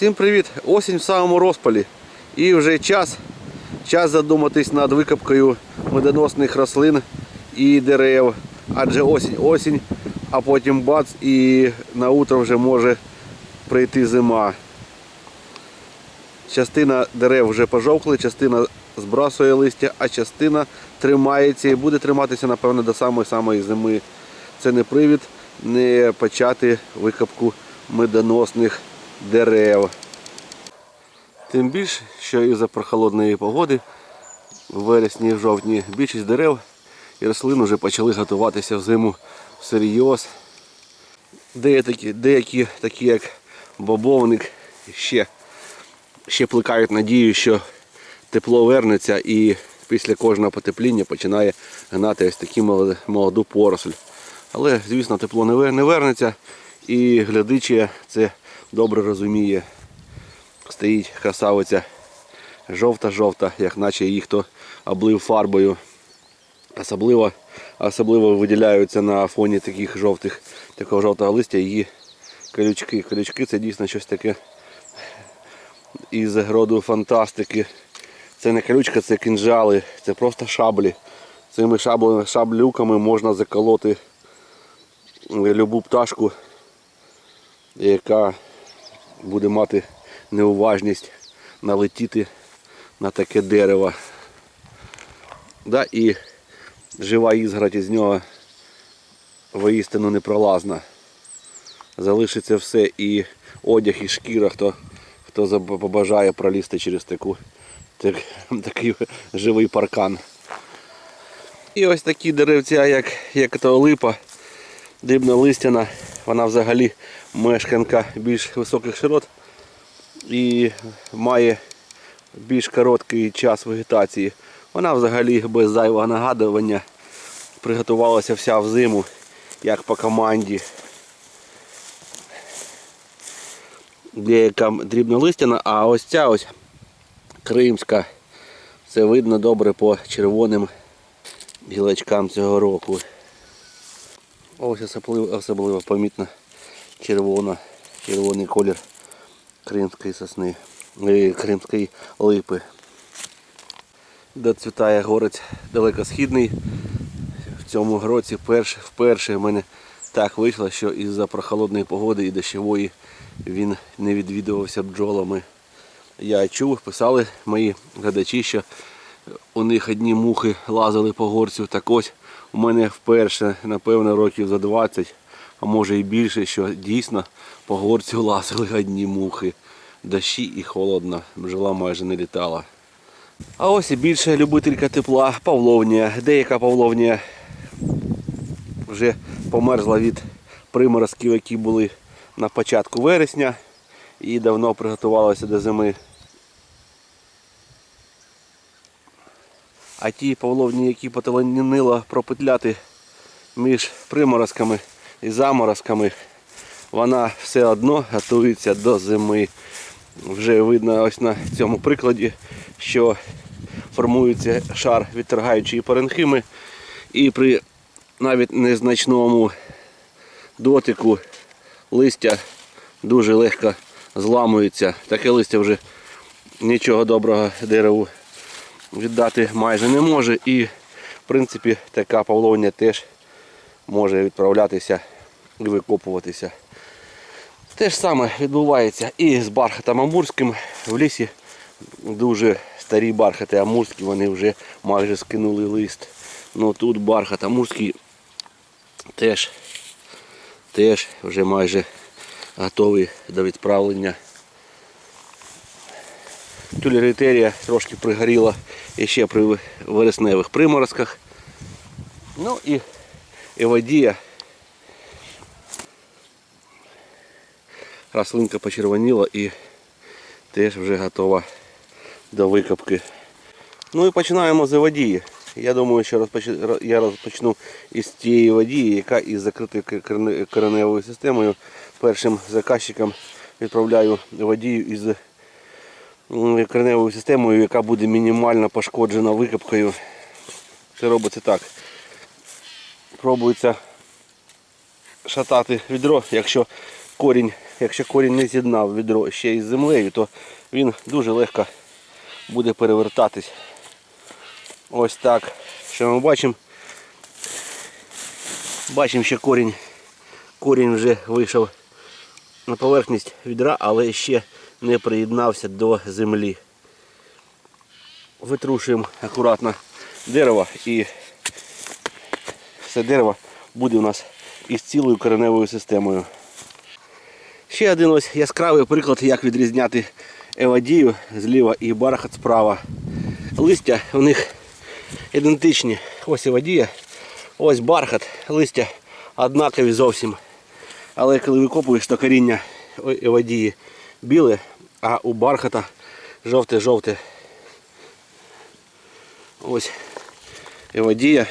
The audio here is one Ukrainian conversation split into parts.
Всім привіт! Осінь в самому розпалі. І вже час, час задуматись над викопкою медоносних рослин і дерев. Адже осінь, осінь, а потім бац і на утро вже може прийти зима. Частина дерев вже пожовкли, частина збрасує листя, а частина тримається і буде триматися, напевно, до самої самої зими. Це не привід не почати викопку медоносних дерев. Тим більше, що із-за прохолодної погоди в вересні і в жовтні більшість дерев і рослин вже почали готуватися в зиму всерйоз. Деякі, деякі такі як бобовник, ще, ще плекають надію, що тепло вернеться і після кожного потепління починає гнати ось таку молоду- поросль. Але, звісно, тепло не вернеться і глядичі це добре розуміє. Стоїть красавиця жовта-жовта, як наче її хто облив фарбою. Особливо, особливо виділяються на фоні таких жовтих, такого жовтого листя її колючки. Колючки це дійсно щось таке із роду фантастики. Це не колючка, це кинжали, це просто шаблі. Цими шаблюками можна заколоти любу пташку, яка буде мати неуважність налетіти на таке дерево. Да, і жива ізгородь із нього воістину непролазна. Залишиться все і одяг, і шкіра, хто, хто побажає пролізти через таку, так, такий живий паркан. І ось такі деревця, як, як то липа, дрібнолистяна, вона взагалі мешканка більш високих широт і має більш короткий час вегетації. Вона взагалі без зайвого нагадування приготувалася вся в зиму, як по команді. Деяка дрібнолистяна, а ось ця ось кримська. Це видно добре по червоним гілочкам цього року. Ось особливо, помітно червона, червоний колір кримської сосни, е, кримської липи. Доцвітає горець далекосхідний. В цьому році вперше, вперше в мене так вийшло, що із-за прохолодної погоди і дощової він не відвідувався бджолами. Я чув, писали мої глядачі, що у них одні мухи лазили по горцю. Так ось у мене вперше, напевно, років за 20, а може і більше, що дійсно по горцю лазили одні мухи. Дощі і холодно, бджола майже не літала. А ось і більше любителька тепла, павловнія. Деяка павловнія вже померзла від приморозків, які були на початку вересня і давно приготувалася до зими. А ті павловні, які поталаніло пропетляти між приморозками і заморозками, вона все одно готується до зими. Вже видно ось на цьому прикладі, що формується шар відторгаючої паренхими і при навіть незначному дотику листя дуже легко зламується. Таке листя вже нічого доброго дереву віддати майже не може. І в принципі така павловня теж може відправлятися і викопуватися. Те ж саме відбувається і з бархатом амурським. В лісі дуже старі бархати амурські, вони вже майже скинули лист. Ну тут бархат амурський теж, теж вже майже готовий до відправлення. Тюлерітерія трошки пригоріла ще при вересневих приморозках. Ну і еводія. Рослинка почервоніла і теж вже готова до викопки. Ну і починаємо з еводії. Я думаю, що я розпочну із тієї водії, яка із закритою кореневою системою. Першим заказчикам відправляю водію із кореневою системою, яка буде мінімально пошкоджена викопкою. Це робиться так. Пробується шатати відро, якщо корінь, якщо корінь не з'єднав відро ще із землею, то він дуже легко буде перевертатись. Ось так. Що ми бачимо? Бачимо, що корінь, корінь вже вийшов на поверхність відра, але ще не приєднався до землі. Витрушуємо акуратно дерево і все дерево буде у нас із цілою кореневою системою. Ще один ось яскравий приклад, як відрізняти евадію зліва і бархат справа. Листя у них ідентичні. Ось евадія, ось бархат, листя однакові зовсім. Але коли викопуєш, то коріння евадії біле, а у бархата жовте-жовте. Ось евадія.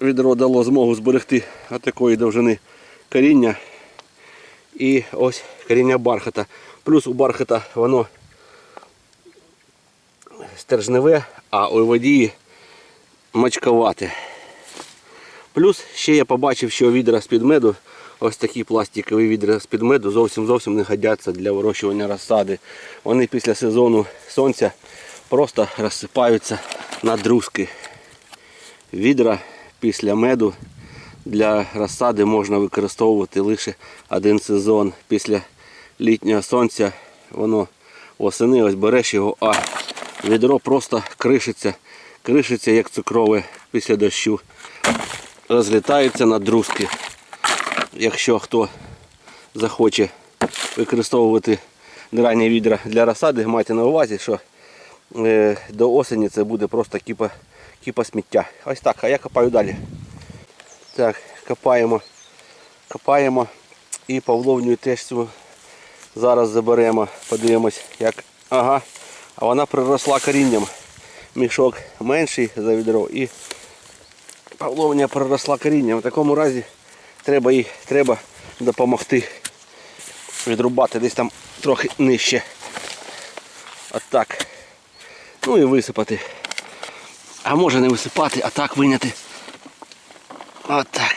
Відро дало змогу зберегти такої довжини коріння. І ось коріння бархата. Плюс у бархата воно стержневе, а у водії мачковате. Плюс ще я побачив, що відра з-під меду, ось такі пластикові відра з-під меду зовсім зовсім не годяться для вирощування розсади. Вони після сезону сонця просто розсипаються на друзки. Відра після меду для розсади можна використовувати лише один сезон. Після літнього сонця воно восени ось береш його, а відро просто кришиться, кришиться як цукрове після дощу. Розлітається на друзки. Якщо хто захоче використовувати дранні відра для розсади, майте на увазі, що е, до осені це буде просто кіпа, кіпа сміття. Ось так, а я копаю далі. Так, копаємо, копаємо і павловню теж цю зараз заберемо, подивимось, як. Ага, а вона приросла корінням. Мішок менший за відро і павловня приросла корінням. В такому разі треба їй треба допомогти відрубати десь там трохи нижче. Отак. Ну і висипати. А може не висипати, а так виняти. Отак.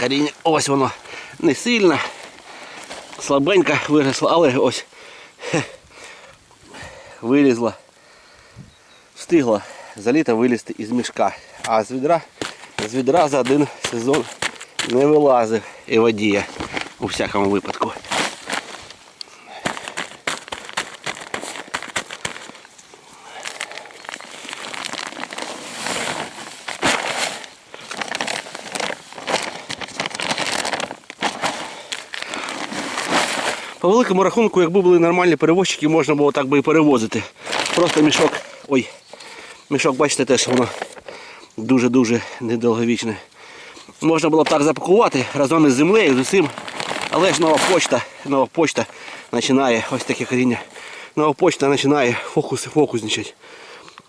Коріння, ось воно не сильно, слабенько виросло, але ось хе, вилізла, встигла за літо вилізти із мішка. А з відра, з відра за один сезон не вилазив і водія у всякому випадку. По великому рахунку, якби були нормальні перевозчики, можна було так би і перевозити. Просто мішок. Ой, мішок, бачите, теж воно дуже-дуже недовговічне. Можна було б так запакувати разом із землею, з усім. Але ж нова почта, нова почта починає ось таке коріння. Нова почта починає фокуси фокусничати.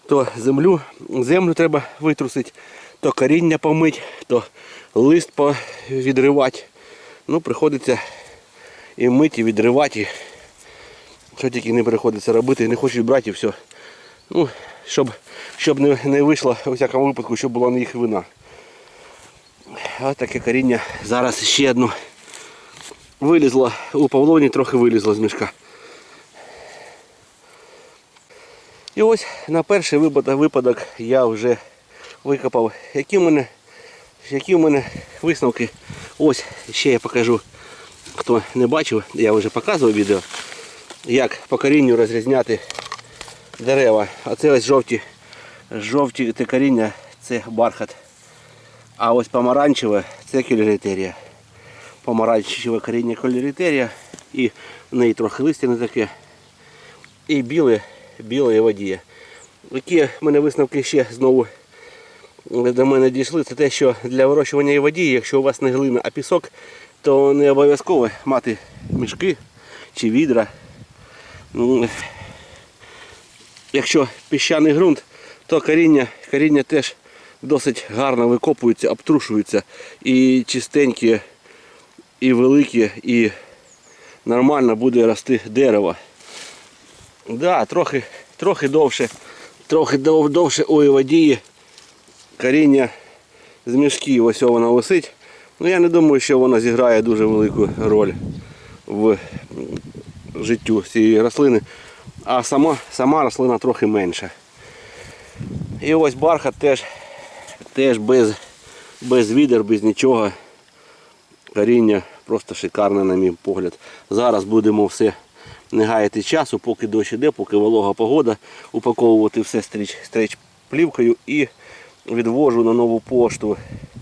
То землю, землю треба витрусити, то коріння помити, то лист відривати. Ну, приходиться і мити, і відривати. і Що тільки не приходиться робити, не хочуть брати і все. Ну, щоб, щоб не, не вийшло у всякому випадку, щоб була не їх вина. Ось таке коріння. Зараз ще одну вилізло, у Павловні трохи вилізло з мішка. І ось на перший випадок я вже викопав, які в мене, які в мене висновки. Ось ще я покажу, хто не бачив, я вже показував відео, як по корінню розрізняти дерева. А це ось жовті, жовті коріння, це бархат. А ось помаранчеве це кілерітерія. Помаранчеве коріння кілерітерія і в неї трохи листя не таке. І біле, біле водія. Які в мене висновки ще знову до мене дійшли, це те, що для вирощування водії, якщо у вас не глина, а пісок, то не обов'язково мати мішки чи відра. Ну, Якщо піщаний ґрунт, то коріння, коріння теж досить гарно викопуються, обтрушуються і чистенькі, і великі, і нормально буде рости дерево. Да, трохи, трохи довше, трохи дов- довше у водії коріння з мішків. Ось воно висить. Ну я не думаю, що вона зіграє дуже велику роль в життю цієї рослини. А сама, сама рослина трохи менша. І ось бархат теж, теж без, без відер, без нічого. Коріння просто шикарне, на мій погляд. Зараз будемо все не гаяти часу, поки дощ іде, поки волога погода, упаковувати все стріч, стріч плівкою і відвожу на нову пошту.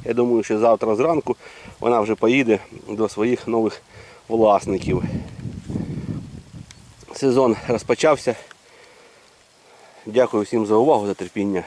Я думаю, що завтра зранку вона вже поїде до своїх нових власників. Сезон розпочався. Дякую всім за увагу, за терпіння.